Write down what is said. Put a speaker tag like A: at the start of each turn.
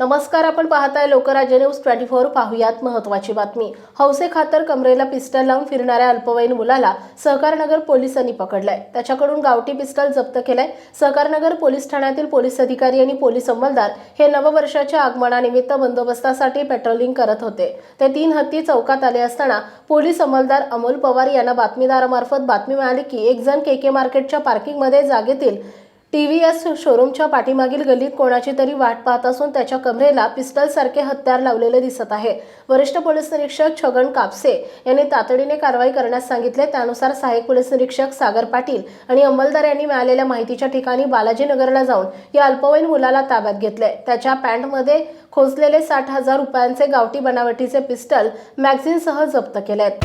A: नमस्कार आपण पाहताय लोकराज्य न्यूज ट्वेंटी फोर. पाहुयात महत्वाची बातमी. हौसे खातर कमरेला पिस्टल लावून फिरणाऱ्या अल्पवयीन मुलाला सहकारनगर पोलिसांनी पकडलंय. त्याच्याकडून गावठी पिस्टल जप्त केलंय. सहकारनगर पोलीस ठाण्यातील पोलीस अधिकारी आणि पोलीस अंमलदार हे नववर्षाच्या आगमनानिमित्त बंदोबस्तासाठी पेट्रोलिंग करत होते. ते तीन हत्ती चौकात आले असताना पोलीस अंमलदार अमोल पवार यांना बातमीदारामार्फत बातमी मिळाली की एक जण के के मार्केटच्या पार्किंगमध्ये जागेतील टी व्ही एस शोरूमच्या पाठीमागील गल्लीत कोणाची तरी वाट पाहत असून त्याच्या कमरेला पिस्टलसारखे हत्यार लावलेले दिसत आहे. वरिष्ठ पोलीस निरीक्षक छगन कापसे यांनी तातडीने कारवाई करण्यास सांगितले. त्यानुसार सहाय्यक पोलीस निरीक्षक सागर पाटील आणि अंमलदार यांनी मिळालेल्या माहितीच्या ठिकाणी बालाजीनगरला जाऊन या अल्पवयीन मुलाला ताब्यात घेतले. त्याच्या पॅन्टमध्ये खोचलेले साठ हजार रुपयांचे गावठी बनावटीचे पिस्टल मॅगझिनसह जप्त केलेत.